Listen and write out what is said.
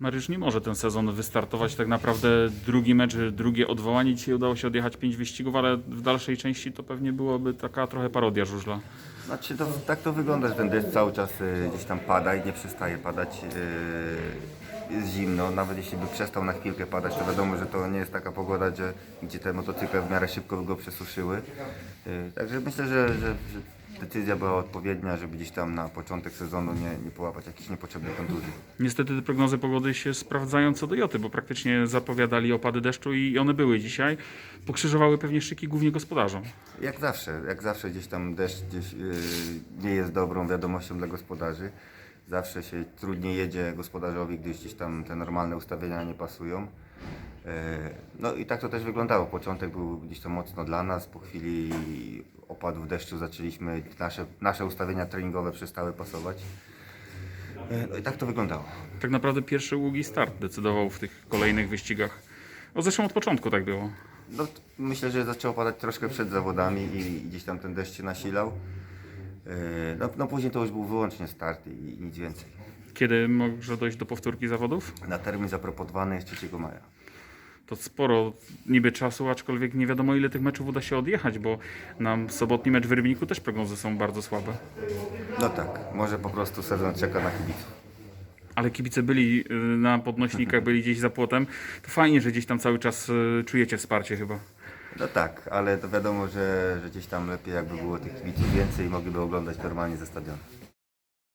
Mariusz nie może ten sezon wystartować. Tak naprawdę drugi mecz, drugie odwołanie. Dzisiaj udało się odjechać pięć wyścigów, ale w dalszej części to pewnie byłoby taka trochę parodia żużla. Znaczy to, tak to wygląda, że ten deszcz cały czas y, gdzieś tam pada i nie przestaje padać. y, Jest zimno, nawet jeśli by przestał na chwilkę padać, to wiadomo, że to nie jest taka pogoda, że, gdzie te motocykle w miarę szybko by go przesuszyły. Y, Także myślę, że, że, że decyzja była odpowiednia, żeby gdzieś tam na początek sezonu nie, nie połapać jakichś niepotrzebnych kontuzji. Niestety te prognozy pogody się sprawdzają co do Joty, bo praktycznie zapowiadali opady deszczu i one były dzisiaj. Pokrzyżowały pewnie szyki głównie gospodarzom. Jak zawsze, jak zawsze gdzieś tam deszcz gdzieś, yy, nie jest dobrą wiadomością dla gospodarzy. Zawsze się trudniej jedzie gospodarzowi, gdyż gdzieś tam te normalne ustawienia nie pasują. Yy, No i tak to też wyglądało. Początek był gdzieś tam mocno dla nas. Po chwili opadów deszczu zaczęliśmy, nasze, nasze ustawienia treningowe przestały pasować. Yy, No i tak to wyglądało. Tak naprawdę pierwszy ługi start decydował w tych kolejnych wyścigach. No zresztą od początku tak było. No, myślę, że zaczęło padać troszkę przed zawodami i gdzieś tam ten deszcz się nasilał. Yy, No, no później to już był wyłącznie start i, i nic więcej. Kiedy może dojść do powtórki zawodów? Na termin zaproponowany jest 3 maja. To sporo niby czasu, aczkolwiek nie wiadomo ile tych meczów uda się odjechać, bo nam sobotni mecz w Rybniku też prognozy są bardzo słabe. No tak, może po prostu sezon czeka na kibiców. Ale kibice byli y, na podnośnikach, byli gdzieś za płotem. To fajnie, że gdzieś tam cały czas y, czujecie wsparcie chyba. No tak, ale to wiadomo, że, że gdzieś tam lepiej jakby było tych kibiców więcej i mogliby oglądać normalnie ze stadionu.